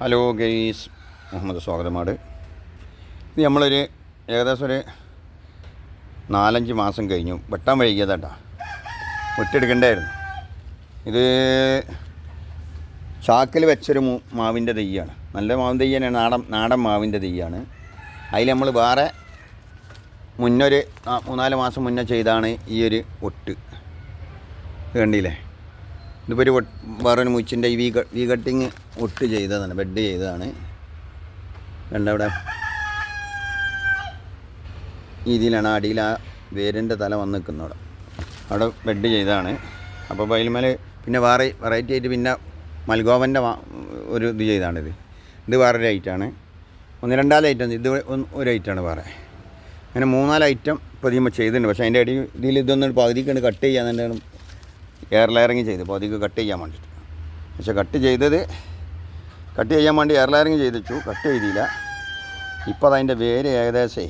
Hello guys Muhammad Swagathamad ഇത് നമ്മളൊരു ഏകദേശം ഒരു നാലഞ്ച് മാസം കഴിഞ്ഞു. വെട്ടാൻ വൈകിയതാട്ടാ വെട്ടെടുക്കണ്ടായിരുന്നു. ഇത് ചാക്കിൽ വെച്ചൊരു മാവിന്റെ തെയ്യാണ് നല്ല മാവിൻ തെയ്യ നാടൻ നാടൻ മാവിന്റെ തെയ്യാണ് അതിൽ നമ്മൾ വേറെ മുന്നൊരു മൂന്നാൽ മാസം മുന്നേ ചെയ്താണ് ഈ ഒരു ഒട്ട്. കണ്ടില്ലേ? ഇതിപ്പോൾ ഒരു വേറൊരു മുച്ചിന്റെ വി വി കട്ടിങ് ഒട്ട് ചെയ്തതാണ് ബെഡ് ചെയ്തതാണ്. രണ്ടവിടെ രീതിയിലാണ് അടിയിൽ ആ വേരിന്റെ തല വന്ന് നിൽക്കുന്നത്. അവിടെ അവിടെ ബെഡ് ചെയ്തതാണ്. അപ്പോൾ ബയൽമേൽ പിന്നെ വേറെ വെറൈറ്റി ആയിട്ട് പിന്നെ മൽഗോവന്റെ ഒരു ഇത് ചെയ്താണിത്. ഇത് വേറൊരു ഐറ്റാണ് ഒന്ന് രണ്ടാൽ ഐറ്റം ഇത് ഒരു ഐറ്റാണ് വേറെ. അങ്ങനെ മൂന്നാൽ ഐറ്റം ഇതിമ്പോൾ ചെയ്തിട്ടുണ്ട്. പക്ഷേ അതിന്റെ അടി ഇതിൽ ഇതൊന്നും പകുതിക്കാണ് കട്ട് ചെയ്യാൻ എയർ ലെയറിങ് ചെയ്ത്. പകുതിക്ക് കട്ട് ചെയ്യാൻ വേണ്ടിയിട്ട്. പക്ഷേ കട്ട് ചെയ്തത് കട്ട് ചെയ്യാൻ വേണ്ടി എയർ ലെയറിങ് ചെയ്തിച്ചു കട്ട് ചെയ്തില്ല. ഇപ്പോൾ അതതിന്റെ വേര് ഏകദേശമേ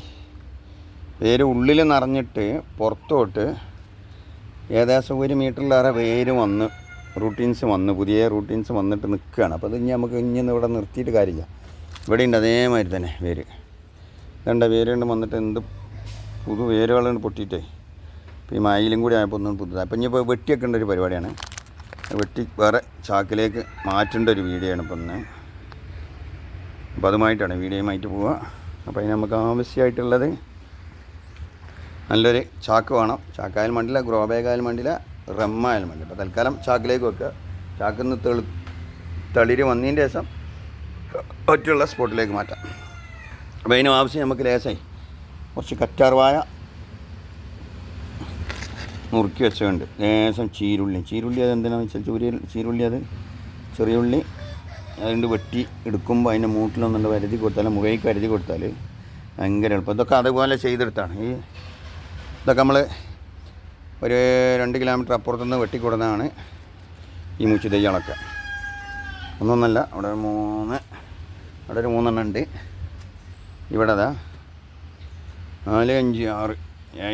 വേര് ഉള്ളിൽ നിറഞ്ഞിട്ട് പുറത്തോട്ട് ഏകദേശം ഒരു മീറ്ററിലേറെ വേര് വന്ന് റൂട്ടീൻസ് വന്ന് പുതിയ റൂട്ടീൻസ് വന്നിട്ട് നിൽക്കുകയാണ്. അപ്പോൾ അത് ഇനി നമുക്ക് ഇനി ഇവിടെ നിർത്തിയിട്ട് കാര്യമില്ല. ഇവിടെ ഉണ്ട് അതേമാതിരി തന്നെ വേര്. രണ്ട് വേര് കൊണ്ട് വന്നിട്ട് എന്ത് പുതു വേരുകളുണ്ട് പൊട്ടിയിട്ടേ. ഈ മയിലും കൂടി ആയപ്പോൾ ഒന്നും പുതുതായി അപ്പോൾ ഇനിയിപ്പോൾ വെട്ടിയൊക്കെ ഒരു പരിപാടിയാണ്. വെട്ടി വേറെ ചാക്കിലേക്ക് മാറ്റേണ്ട ഒരു വീഡിയോ ആണ് ഇപ്പം ഇന്ന്. അപ്പോൾ അതുമായിട്ടാണ് വീഡിയോയുമായിട്ട് പോവുക അപ്പോൾ അതിന് നമുക്ക് ആവശ്യമായിട്ടുള്ളത് നല്ലൊരു ചാക്ക് വേണം. ചാക്കായാലും മണ്ടില്ല ഗ്രോ ബാഗായാലും മണ്ടില്ല റമ്മായാലും മണ്ടില്ല അപ്പോൾ തൽക്കാലം ചാക്കിലേക്ക് വെക്കുക. ചാക്കിൽ നിന്ന് തെളി തളിര് വന്നതിന്റെ ശേഷം ഒറ്റുള്ള സ്പോട്ടിലേക്ക് മാറ്റാം. അപ്പോൾ അതിന് ആവശ്യം നമുക്ക് ലേശമായി കുറച്ച് കറ്റാർവായ നുറുക്കി വെച്ചുകൊണ്ട് ലേശം ചീരുള്ളി. ചീരുള്ളി അത് എന്തിനാണെന്ന് വെച്ചാൽ ചൂരി ചീരുള്ളി അത് ചെറിയ ഉള്ളി അതുകൊണ്ട് വെട്ടി എടുക്കുമ്പോൾ അതിന്റെ മൂട്ടിലൊന്നുണ്ട് വരുതി കൊടുത്താൽ മുഖയ്ക്ക് വരുതി കൊടുത്താൽ ഭയങ്കര എളുപ്പം. ഇതൊക്കെ അതുപോലെ ചെയ്തെടുത്താണ്. ഈ ഇതൊക്കെ നമ്മൾ ഒരു രണ്ട് കിലോമീറ്റർ അപ്പുറത്തുനിന്ന് വെട്ടിക്കൊടുന്നതാണ് ഈ മുച്ചി തെയ്യങ്ങളൊക്കെ ഒന്നൊന്നല്ല അവിടെ മൂന്ന് അവിടെ ഒരു മൂന്നെണ്ണം ഉണ്ട്. ഇവിടെ അതാ നാല് അഞ്ച് ആറ്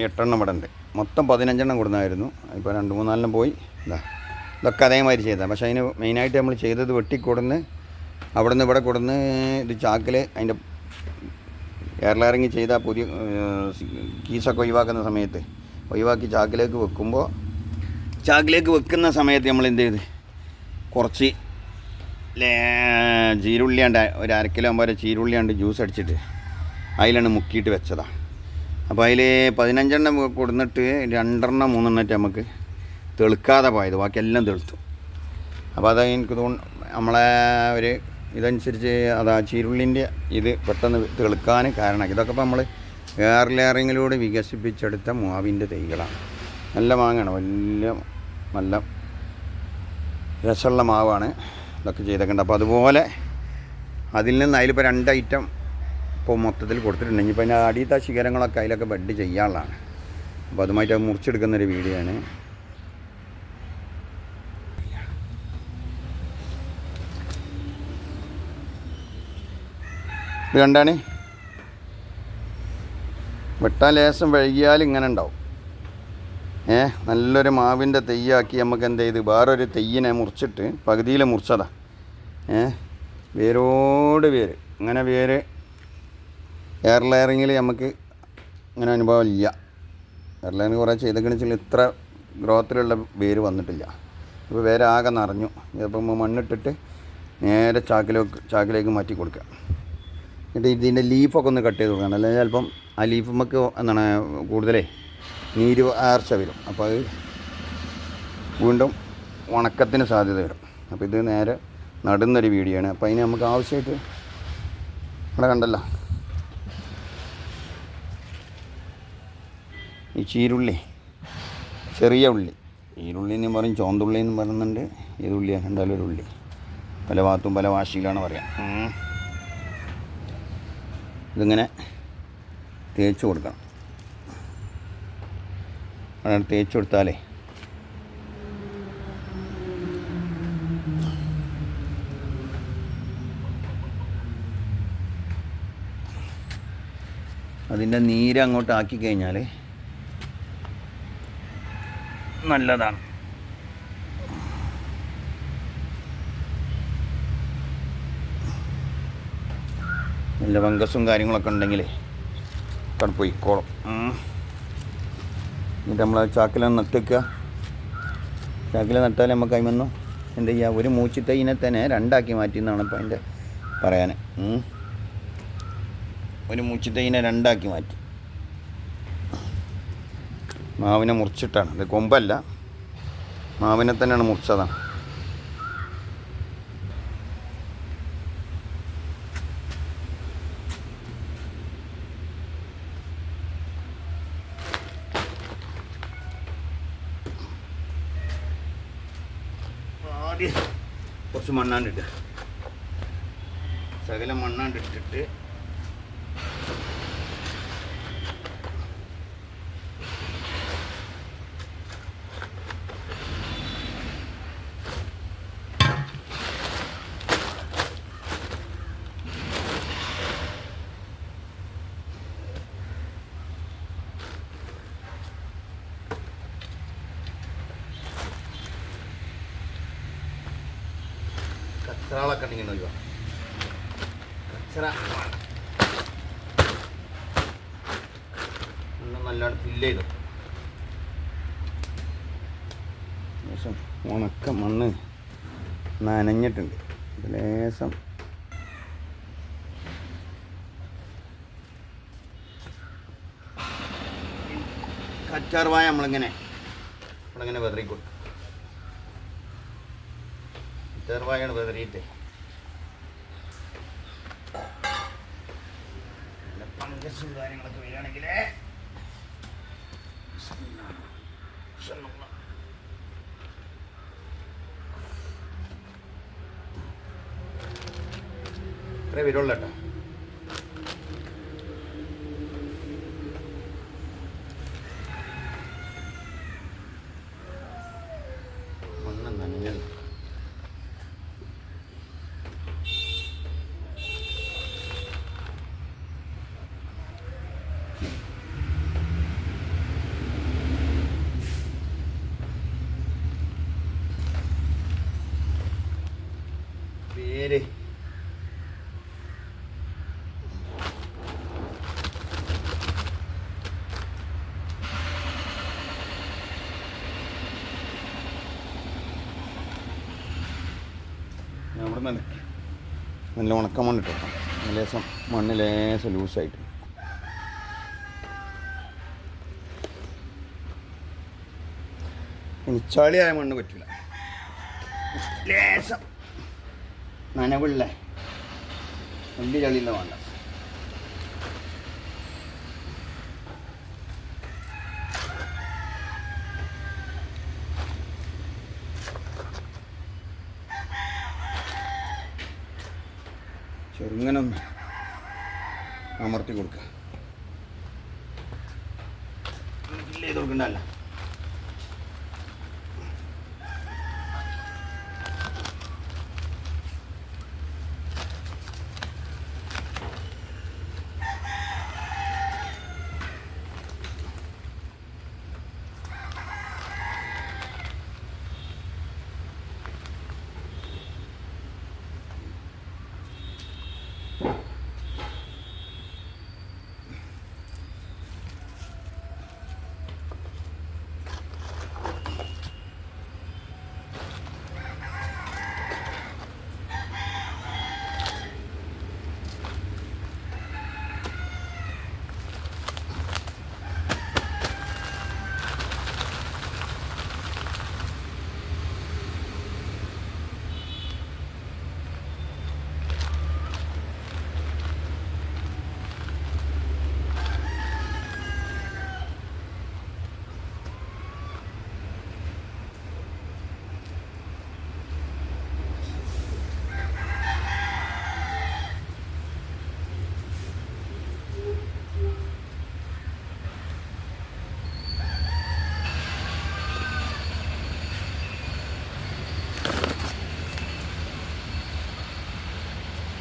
എട്ടെണ്ണം ഇവിടെ ഉണ്ട്. മൊത്തം പതിനഞ്ചെണ്ണം കൊടുന്നായിരുന്നു. ഇപ്പോൾ രണ്ട് മൂന്നാലെണ്ണം പോയി. ഇതാ ഇതൊക്കെ അതേമാതിരി ചെയ്താൽ പക്ഷേ അതിന് മെയിനായിട്ട് നമ്മൾ ചെയ്തത് വെട്ടിക്കൊടുന്ന് അവിടെ നിന്ന് ഇവിടെ കൊടുന്ന് ഇത് ചാക്കിൽ അതിന്റെ കേരളിറങ്ങി ചെയ്ത പുതിയ കീസൊക്കെ ഒഴിവാക്കുന്ന സമയത്ത് ഒഴിവാക്കി ചാക്കിലേക്ക് വെക്കുമ്പോൾ ചാക്കിലേക്ക് വെക്കുന്ന സമയത്ത് നമ്മൾ എന്ത് ചെയ്ത്? കുറച്ച് ചീരുള്ളിയാണ്ട് ഒരു അര കിലോ ആകുമ്പോൾ ഒരു ചീരുള്ളിയാണ്ട് ജ്യൂസ് അടിച്ചിട്ട് അതിലാണ് മുക്കിയിട്ട് വെച്ചതാണ് അപ്പോൾ അതിൽ പതിനഞ്ചെണ്ണം കൊടുന്നിട്ട് രണ്ടെണ്ണം മൂന്നെണ്ണമായിട്ട് നമുക്ക് തെളുക്കാതെ പോയത്. ബാക്കിയെല്ലാം തെളുത്തു. അപ്പോൾ അത് എനിക്ക് തോന്നുന്നു നമ്മളെ ഒരു ഇതനുസരിച്ച് അതാ ചീരുള്ളിന്റെ ഇത് പെട്ടെന്ന് തെളുക്കാൻ കാരണം ഇതൊക്കെ ഇപ്പോൾ നമ്മൾ എയർ ലെയറിങ്ങിലൂടെ വികസിപ്പിച്ചെടുത്ത മാവിന്റെ തൈകളാണ്. നല്ല മാങ്ങയാണ്. വലിയ നല്ല രസമുള്ള മാവാണ്. ഇതൊക്കെ ചെയ്തേക്കേണ്ടത് അപ്പോൾ അതുപോലെ അതിൽ നിന്ന് അതിലിപ്പോൾ രണ്ട് ഐറ്റം ഇപ്പോൾ മൊത്തത്തിൽ കൊടുത്തിട്ടുണ്ട്. ഇനിയിപ്പോൾ അതിന്റെ അടിയത്തെ ശിഖരങ്ങളൊക്കെ അതിലൊക്കെ ബെഡ് ചെയ്യാനുള്ളതാണ്. അപ്പോൾ അതുമായിട്ട് അത് മുറിച്ചെടുക്കുന്നൊരു വീഡിയോ ആണ് ഇത് കണ്ടാണ്? വെട്ടാൻ ലേശം വൈകിയാൽ ഇങ്ങനെ ഉണ്ടാവും. ഏ നല്ലൊരു മാവിന്റെ തെയ്യാക്കി നമുക്ക് എന്ത് ചെയ്ത് വേറൊരു തെയ്യിനെ മുറിച്ചിട്ട് പകുതിയിൽ മുറിച്ചതാണ് ഏ വേരോട് വേര്. അങ്ങനെ വേര് എയർ ലെയറിങ്ങിൽ നമുക്ക് അങ്ങനെ അനുഭവം ഇല്ല. എയർ ലെയറിങ് കുറേ ചെയ്തേക്കണെന്ന് വെച്ചാൽ ഇത്ര ഗ്രോത്തിലുള്ള വേര് വന്നിട്ടില്ല. ഇപ്പോൾ വേര് ആകെ നിറഞ്ഞു. ഇതിപ്പം മണ്ണിട്ടിട്ട് നേരെ ചാക്കിലേക്ക് ചാക്കിലേക്ക് മാറ്റി കൊടുക്കുക എന്നിട്ട് ഇതിന്റെ ലീഫൊക്കെ ഒന്ന് കട്ട് ചെയ്ത് കൊടുക്കണം. അല്ലെങ്കിൽ ചിലപ്പം ആ ലീഫ് നമുക്ക് എന്താണ് കൂടുതലേ നീര് ആർച്ച വരും. അപ്പോൾ അത് വീണ്ടും ഉണക്കത്തിന് സാധ്യത വരും. അപ്പോൾ ഇത് നേരെ നടുന്നൊരു വീഡിയോ ആണ്. അപ്പോൾ അതിന് നമുക്ക് ആവശ്യമായിട്ട് ഇവിടെ കണ്ടല്ലോ. ഈ ചീരുള്ളി ചെറിയ ഉള്ളി. ഈരുള്ളി എന്ന് പറയും ചോന്തുള്ളി എന്ന് പറയുന്നുണ്ട്. ഏതുള്ളിയാണ് എന്തായാലും ഒരു ഉള്ളി. പല ഭാഗത്തും പല ഭാഷയിലാണ് പറയാം. ഇതിങ്ങനെ തേച്ച് കൊടുക്കണം. അങ്ങനെ തേച്ച് കൊടുത്താലേ അതിന്റെ നീര് അങ്ങോട്ട് ആക്കി കഴിഞ്ഞാൽ നല്ലതാണ്. നല്ല ഫംഗസും കാര്യങ്ങളൊക്കെ ഉണ്ടെങ്കിൽ അവിടെ പോയിക്കോളും. എന്നിട്ട് നമ്മൾ ചാക്കില നട്ടിക്കുക ചാക്കില നട്ടാൽ നമുക്ക് അതിമൊന്നും എന്ത് ചെയ്യുക ഒരു മൂച്ചിത്തൈനെ തന്നെ രണ്ടാക്കി മാറ്റി എന്നാണ് ഇപ്പം അതിന്റെ പറയാൻ ഒരു മൂച്ചിത്തൈനെ രണ്ടാക്കി മാറ്റി. മാവിനെ മുറിച്ചിട്ടാണ്. ഇത് കൊമ്പല്ല. മാവിനെ തന്നെയാണ് മുറിച്ചതാണ്. കുറച്ച് മണ്ണാണ്ടിട്ട് ശകലം സകല കച്ചറകളൊക്കെ ഉണ്ടെങ്കിൽ നോക്കുക കച്ചറ. നല്ലോണം ഫില്ല് ചെയ്തു. ലേശം ഉണക്ക മണ്ണ് നനഞ്ഞിട്ടുണ്ട്. ലേശം. കച്ചാർവായ നമ്മളിങ്ങനെ. നമ്മളിങ്ങനെ വെതറി കൊടുക്കും ചെറുവായാണ് വെതറിയിട്ട്. ഫംഗസും കാര്യങ്ങളൊക്കെ വരികയാണെങ്കിൽ ഇത്രേ വരുള്ളൂ കേട്ടോ. അവിടെ നല്ല നല്ല ഉണക്ക മണ്ണിട്ട് ഇട്ടോ ലേശം മണ്ണ് ലേശം ലൂസായിട്ട് ഇനി മണ്ണ് പറ്റില്ല ലേശം. നനവുള്ള വലിയ ചളിയുള്ള വേണ്ട. ചെറുങ്ങനൊന്ന് അമർത്തി കൊടുക്കുക ചെയ്ത് കൊടുക്കണ്ടല്ല.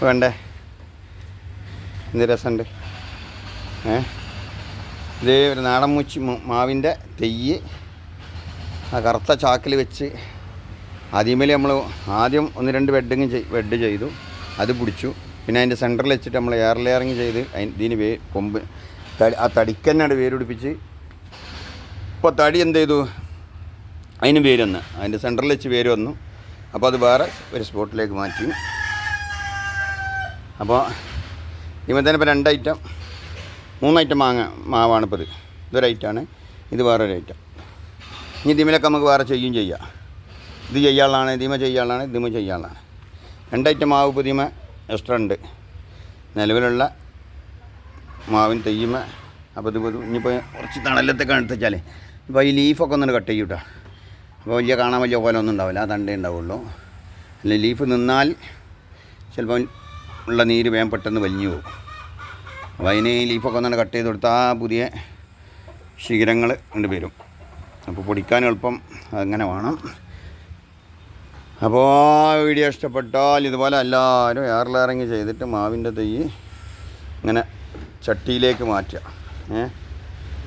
വേണ്ടേ? എന്ത് രസമുണ്ട്? ഏ? ഇതേ ഒരു നാടൻ മൂച്ചി മാവിന്റെ തെയ്യ് ആ കറുത്ത ചാക്കിൽ വെച്ച് ആദ്യമേൽ നമ്മൾ ആദ്യം ഒന്ന് രണ്ട് ബെഡിങ് ചെയ് ബെഡ് ചെയ്തു. അത് പിടിച്ചു. പിന്നെ അതിന്റെ സെന്ററിൽ വെച്ചിട്ട് നമ്മൾ എയർ ലെയറിങ് ചെയ്ത് ഇതിന് വേ കൊമ്പ് തടി ആ വേരുപിടിപ്പിച്ച് വേര് പിടിപ്പിച്ച് ഇപ്പോൾ തടി എന്ത് ചെയ്തു? അതിന് വേര് വന്ന്. അതിന്റെ സെന്ററിൽ വെച്ച് വേര് വന്നു. അപ്പോൾ അത് വേറെ ഒരു സ്പോട്ടിലേക്ക് മാറ്റി. അപ്പോൾ ഇവൻ തന്നെ ഇപ്പോൾ രണ്ട് ഐറ്റം മൂന്ന് ഐറ്റം മാങ്ങ മാവാണ് ഇപ്പോൾ ഇത്. ഇതൊരു ഐറ്റമാണ്. ഇത് വേറൊരു ഐറ്റം. ഇനി ഇതിമലൊക്കെ നമുക്ക് വേറെ ചെയ്യും ചെയ്യാം. ഇത് ചെയ്യാനുള്ളതാണ് ദിമ ചെയ്യാനുള്ളതാണ് ദിമ ചെയ്യാനുള്ളതാണ്. രണ്ട് ഐറ്റം മാവ് ഇതിമ എക്സ്ട്രാ ഉണ്ട്. നിലവിലുള്ള മാവിൻ തെയ്യമ. അപ്പോൾ ഇത് ഇനിയിപ്പോൾ കുറച്ച് തണലത്തൊക്കെ എടുത്തുവെച്ചാൽ ഇപ്പോൾ ഈ ലീഫൊക്കെ ഒന്ന് കട്ട്. ചെയ്യൂട്ടോ അപ്പോൾ വലിയ കാണാൻ വലിയ പോലെ ഒന്നും ഉണ്ടാവില്ല. ആ തണ്ടേ ഉണ്ടാവുള്ളൂ. അല്ലെ ലീഫ് നിന്നാൽ ചിലപ്പോൾ ഉള്ള നീര് വേഗം പെട്ടെന്ന് വലിഞ്ഞു പോകും. അപ്പോൾ അതിന് ലീഫൊക്കെ ഒന്നാണ് കട്ട് ചെയ്ത് കൊടുത്താൽ ആ പുതിയ ശിഖരങ്ങൾ ഉണ്ട് വരും. അപ്പോൾ പൊടിക്കാൻ എളുപ്പം അങ്ങനെ വേണം. അപ്പോൾ വീഡിയോ ഇഷ്ടപ്പെട്ടാൽ ഇതുപോലെ എല്ലാവരും ഏറിലിറങ്ങി ചെയ്തിട്ട് മാവിന്റെ തൈ ഇങ്ങനെ ചട്ടിയിലേക്ക് മാറ്റുക. ഏ?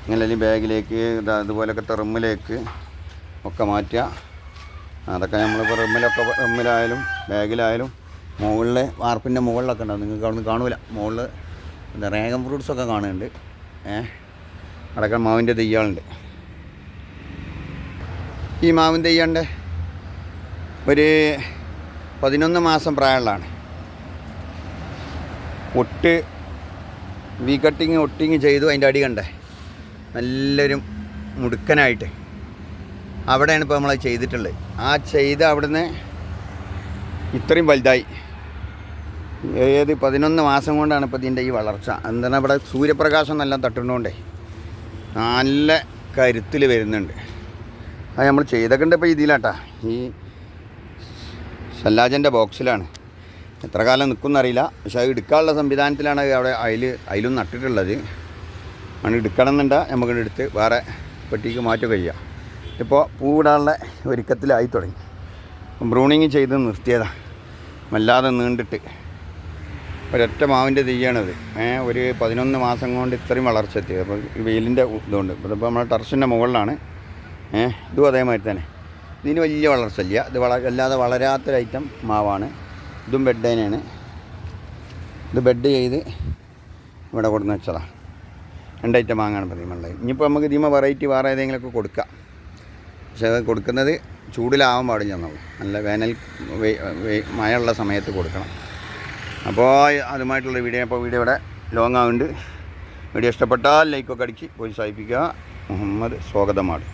ഇങ്ങനെ അല്ലെങ്കിൽ ബാഗിലേക്ക് ഇതാ അതുപോലൊക്കെ തെറുമ്മിലേക്ക് ഒക്കെ മാറ്റുക. അതൊക്കെ നമ്മളിപ്പോൾ റമ്മിലൊക്കെ റമ്മിലായാലും ബാഗിലായാലും മുകളിൽ വാർപ്പിന്റെ മുകളിലൊക്കെ ഉണ്ടാവും. നിങ്ങൾക്ക് അവിടെ നിന്ന് കാണില്ല മുകളിൽ എന്താ റേഗൻ ഫ്രൂട്ട്സൊക്കെ കാണുന്നുണ്ട്. ഏഹ് അടക്കം മാവിന്റെ തെയ്യാളുണ്ട്. ഈ മാവിൻ തെയ്യാണ്ട് ഒരു പതിനൊന്ന് മാസം പ്രായമുള്ളതാണ്. ഒട്ട് വി കട്ടിങ് ഒട്ടിങ് ചെയ്തു അതിന്റെ അടി കണ്ടേ. നല്ലൊരു മുടുക്കനായിട്ട്. അവിടെയാണ് ഇപ്പോൾ നമ്മൾ ചെയ്തിട്ടുള്ളത്. ആ ചെയ്ത് അവിടുന്ന് ഇത്രയും വലുതായി. ഏത് പതിനൊന്ന് മാസം കൊണ്ടാണ് ഇപ്പോൾ ഇതിന്റെ ഈ വളർച്ച. എന്താണ് ഇവിടെ സൂര്യപ്രകാശം നല്ല തട്ടുന്നതുകൊണ്ടേ നല്ല കരുത്തിൽ വരുന്നുണ്ട്. അത് നമ്മൾ ചെയ്തൊക്കെ ഇപ്പോൾ ഇതിലാട്ടാ. ഈ ഷല്ലാജന്റെ ബോക്സിലാണ്. എത്ര കാലം നിൽക്കുമെന്ന് അറിയില്ല. പക്ഷേ അത് എടുക്കാനുള്ള സംവിധാനത്തിലാണ് അവിടെ അതിൽ അതിലും നട്ടിട്ടുള്ളത്. ആണ് എടുക്കണം എന്നുണ്ടാ നമുക്ക് എടുത്ത് വേറെ പെട്ടിക്ക് മാറ്റുക ചെയ്യാം ഇപ്പോൾ പൂവിടാനുള്ള ഒരുക്കത്തിലായി തുടങ്ങി. ബ്രൂണിങ് ചെയ്ത് നിർത്തിയതാണ് വല്ലാതെ നീണ്ടിട്ട്. ഒരൊറ്റ മാവിന്റെ തെയ്യാണത് ഒരു പതിനൊന്ന് മാസം കൊണ്ട് ഇത്രയും വളർച്ച എത്തിയത് അപ്പോൾ ഈ വെയിലിന്റെ ഇതുകൊണ്ട് ഇതിപ്പോൾ നമ്മുടെ ടെറസിന്റെ മുകളിലാണ്. ഇതും അതേമാതിരി തന്നെ. ഇതിന് വലിയ വളർച്ച ഇല്ല. ഇത് വള അല്ലാതെ വളരാത്തൊരു ഐറ്റം മാവാണ്. ഇതും ബെഡ് തന്നെയാണ്. ഇത് ബെഡ് ചെയ്ത് ഇവിടെ കൊടുന്ന് വെച്ചതാണ് രണ്ടൈറ്റം മാങ്ങാണ് പ്രതിമുള്ളത് ഇനിയിപ്പോൾ നമുക്ക് ഇതിമ വെറൈറ്റി വേറെ ഏതെങ്കിലുമൊക്കെ കൊടുക്കാം. പക്ഷേ അത് കൊടുക്കുന്നത് ചൂടിലാവാൻ പാടില്ല എന്നുള്ളൂ നല്ല വേനൽ മഴയുള്ള സമയത്ത് കൊടുക്കണം. അപ്പോൾ അതുമായിട്ടുള്ള വീഡിയോ അപ്പോൾ വീഡിയോ ഇവിടെ ലോങ് ആവുന്നുണ്ട്. വീഡിയോ ഇഷ്ടപ്പെട്ടാൽ ലൈക്കൊക്കെ അടിച്ച് പ്രോത്സാഹിപ്പിക്കുക മുഹമ്മദ് സ്വാഗതമാണ്.